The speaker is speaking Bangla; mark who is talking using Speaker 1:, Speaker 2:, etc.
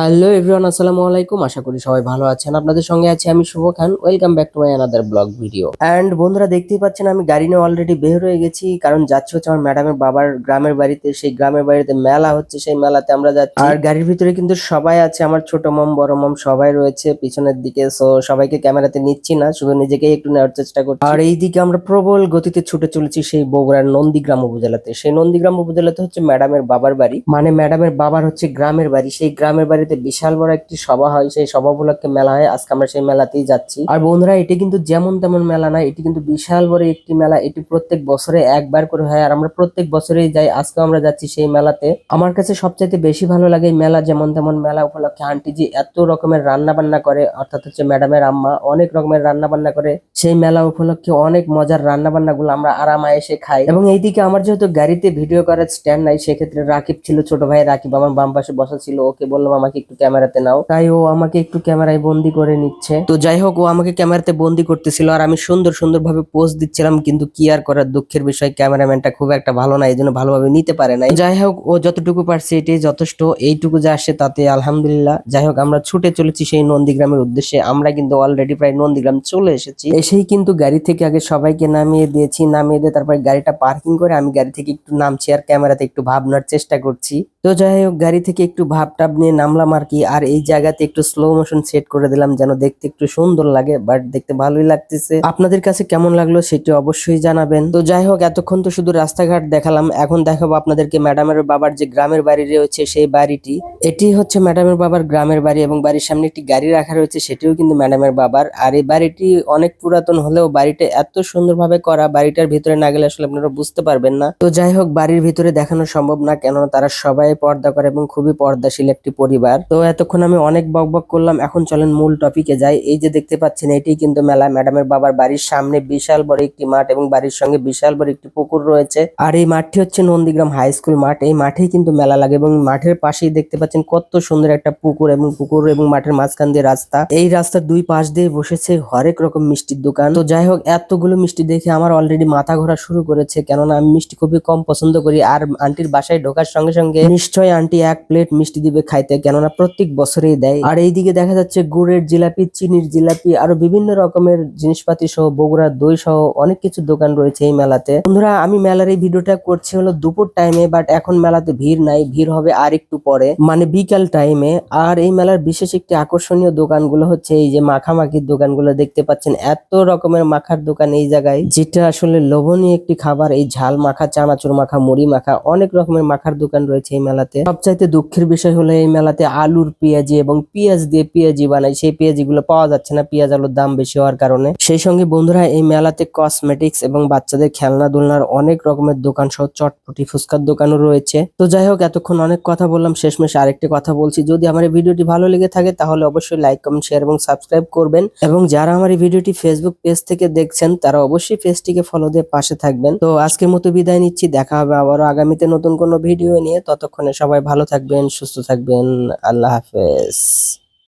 Speaker 1: হ্যালো এভরিওয়ান, আসসালামু আলাইকুম। আশা করি সবাই ভালো আছেন। আপনাদের সঙ্গে আছি আমি Shubho Khan. Welcome back to my another blog video and বন্ধুরা, দেখতেই পাচ্ছেন, আমি গাড়ি নিয়ে অলরেডি বের হয়ে গেছি। কারণ যাচ্ছি হচ্ছে আমার ম্যাডামের বাবার গ্রামের বাড়িতে। সেই গ্রামের বাড়িতে মেলা হচ্ছে, সেই মেলাতে আমরা যাচ্ছি। আর গাড়ির ভিতরে কিন্তু সবাই আছে, আমার ছোট মম, বড় মম সবাই রয়েছে পিছনের দিকে। সো সবাইকে ক্যামেরাতে নিচ্ছি না, শুধু নিজেকেই একটু নেওয়ার চেষ্টা করছি। আর এইদিকে আমরা প্রবল গতিতে ছুটে চলেছি সেই বগুড়ার নন্দীগ্রাম উপজেলাতে। সেই নন্দীগ্রাম উপজেলাতে হচ্ছে ম্যাডামের বাবার বাড়ি। মানে ম্যাডামের বাবার হচ্ছে গ্রামের বাড়ি। সেই গ্রামের বাড়িতে বিশাল বড় একটি সভা হয়, সেই সভা উপলক্ষে মেলা হয়। আজকে আমরা সেই মেলাতেই যাচ্ছি। আর বন্ধুরা, এটি কিন্তু যেমন তেমন মেলা না এটি কিন্তু বিশাল বড় একটি মেলা। এটি প্রত্যেক বছরে একবার করে হয় আর আমরা প্রত্যেক বছরেই যাই। আজকে আমরা যাচ্ছি সেই মেলাতে। আমার কাছে সবচাইতে বেশি ভালো লাগে মেলা, যেমন তেমন মেলা উপলক্ষে আন্টি জি এত রকমের রান্না বান্না করে, অর্থাৎ হচ্ছে ম্যাডামের আম্মা অনেক রকমের রান্না বান্না করে। সেই মেলা উপলক্ষে অনেক মজার রান্না বান্না গুলো আমরা আরামায় এসে খাই। এবং এইদিকে আমার যেহেতু গাড়িতে ভিডিও করার স্ট্যান্ড নাই, সেক্ষেত্রে রাকিব ছিল, ছোট ভাই রাকিব আমার বাম পাশে বসা ছিল, ওকে বললাম আমাকে একটু ক্যামেরাতে নাও। তাই ও আমাকে একটু ক্যামেরায় বন্দি করে নিচ্ছে। তো যাই হোক ও আমাকে ক্যামেরাতে বন্দি করতেছিল আর আমি সুন্দর সুন্দর ভাবে পোজ দিচ্ছিলাম কিন্তু কি আর করার দুঃখের বিষয় ক্যামেরাম্যানটা খুব একটা ভালো না এই জন্য ভালোভাবে নিতে পারে না যাই হোক ও যতটুকু পারছে এটাই যথেষ্ট এইটুকু যা আসে তাতে আলহামদুলিল্লাহ। যাই হোক আমরা ছুটে চলেছি সেই নন্দীগ্রামের উদ্দেশ্যে। আমরা কিন্তু অলরেডি প্রায় নন্দীগ্রাম চলে এসেছি। এসেই কিন্তু গাড়ি থেকে আগে সবাইকে নামিয়ে দিয়েছি নামিয়ে দিয়ে তারপরে গাড়িটা পার্কিং করে আমি গাড়ি থেকে একটু নামছি আর ক্যামেরাতে একটু ভাবনার চেষ্টা করছি। তো যাই হোক গাড়ি থেকে একটু ভাব টাব নিয়ে নামলাম। আর কি, আর এই জায়গাতে একটু স্লো মোশন সেট করে দিলাম যেন দেখতে একটু সুন্দর লাগে বাট দেখতে ভালোই লাগতেছে। আপনাদের কাছে কেমন লাগল সেটি অবশ্যই জানাবেন। তো যাই হোক, এতক্ষণ তো শুধু রাস্তাঘাট দেখালাম, এখন দেখাবো আপনাদেরকে ম্যাডামের বাবার যে গ্রামের বাড়ি রয়েছে সেই বাড়িটি। এটি হচ্ছে ম্যাডামের বাবার গ্রামের বাড়ি এবং বাড়ির সামনে একটি গাড়ি রাখা রয়েছে, সেটিও কিন্তু ম্যাডামের বাবার। আর এই বাড়িটি অনেক পুরাতন হলেও বাড়িটা এত সুন্দরভাবে করা, বাড়িটার ভিতরে না গেলে আসলে আপনারা বুঝতে পারবেন না। তো যাই হোক, বাড়ির ভিতরে দেখানো সম্ভব না, কেননা তারা সবাই পর্দা করে এবং খুবই পর্দাশীল একটি পরিবার। তো এতক্ষণ আমি অনেক বক বক করলাম, এখন চলেন মূল টপিকে যাই। এই যে দেখতে পাচ্ছেন, এটি কিন্তু মেলা ম্যাডামের বাবার বাড়ির সামনে বিশাল বড় একটি মাঠ এবং বাড়ির সঙ্গে বিশাল বড় একটি পুকুর রয়েছে। আর এই মাঠটি হচ্ছে নন্দীগ্রাম হাই স্কুল মাঠ। এই মাঠেই কিন্তু মেলা লাগে এবং মাঠের পাশেই দেখতে পাচ্ছেন কত সুন্দর একটা পুকুর এবং পুকুর এবং মাঠের মাঝখান দিয়ে রাস্তা। এই রাস্তার দুই পাশ দিয়ে বসেছে হরেক রকম মিষ্টির দোকান। তো যাই হোক, এতগুলো মিষ্টি দেখে আমার অলরেডি মাথা ঘোরা শুরু করেছে, কেননা আমি মিষ্টি খুবই কম পছন্দ করি। আর আন্টির বাসায় ঢোকার সঙ্গে সঙ্গে নিশ্চয়ই আন্টি এক প্লেট মিষ্টি দিবে খাইতে কেননা প্রত্যেক বছরেই দেয়। আর এইদিকে দেখা যাচ্ছে গুড়ের জিলাপি, চিনির জিলাপি, আরও বিভিন্ন রকমের জিনিসপাতি সহ বগুড়ার দই সহ অনেক কিছু দোকান রয়েছে এই মেলাতে। বন্ধুরা, আমি মেলার এই ভিডিওটা করছি হলো দুপুর টাইমে বাট এখন মেলাতে ভিড় নাই, ভিড় হবে আর একটু পরে। মানে বিকাল টাইমে আর এই মেলার বিশেষ একটি আকর্ষণীয় দোকানগুলো হচ্ছে এই যে মাখামাখির দোকানগুলো। দেখতে পাচ্ছেন এত রকমের মাখার দোকান এই জায়গায়, যেটা আসলে লোভনীয় একটি খাবার। এই ঝাল মাখা, চানাচুর মাখা, মুড়ি মাখা, অনেক রকমের মাখার দোকান রয়েছে এই মেলাতে। সবচাইতে দুঃখের বিষয় হলো এই মেলাতে আলুর পেঁয়াজি এবং পেঁয়াজ দিয়ে পেঁয়াজি বানাই সেই পেঁয়াজি গুলো পাওয়া যাচ্ছে না, পেঁয়াজ আলুর দাম বেশি হওয়ার কারণে। সেই সঙ্গে বন্ধুরা, এই মেলাতে কসমেটিক্স এবং বাচ্চাদের খেলনা দোলনার অনেক রকমের দোকান সহ চটপটি ফুচকার দোকানও রয়েছে। তো যাই হোক, এতক্ষণ অনেক কথা বললাম, শেষমেশ আরেকটি কথা বলছি। যদি আমার এই ভিডিওটি ভালো লেগে থাকে, তাহলে অবশ্যই লাইক কমেন্ট শেয়ার এবং সাবস্ক্রাইব করবেন। এবং যারা আমার এই ভিডিওটি ফেসবুক পেজ থেকে দেখছেন, তারা অবশ্যই পেজটিকে ফলো দিয়ে পাশে থাকবেন। তো আজকের মতো বিদায় নিচ্ছি, দেখা হবে আবারও আগামীতে নতুন কোনো ভিডিও নিয়ে। ততক্ষণে সবাই ভালো থাকবেন, সুস্থ থাকবেন। আল্লাহ হাফেজ।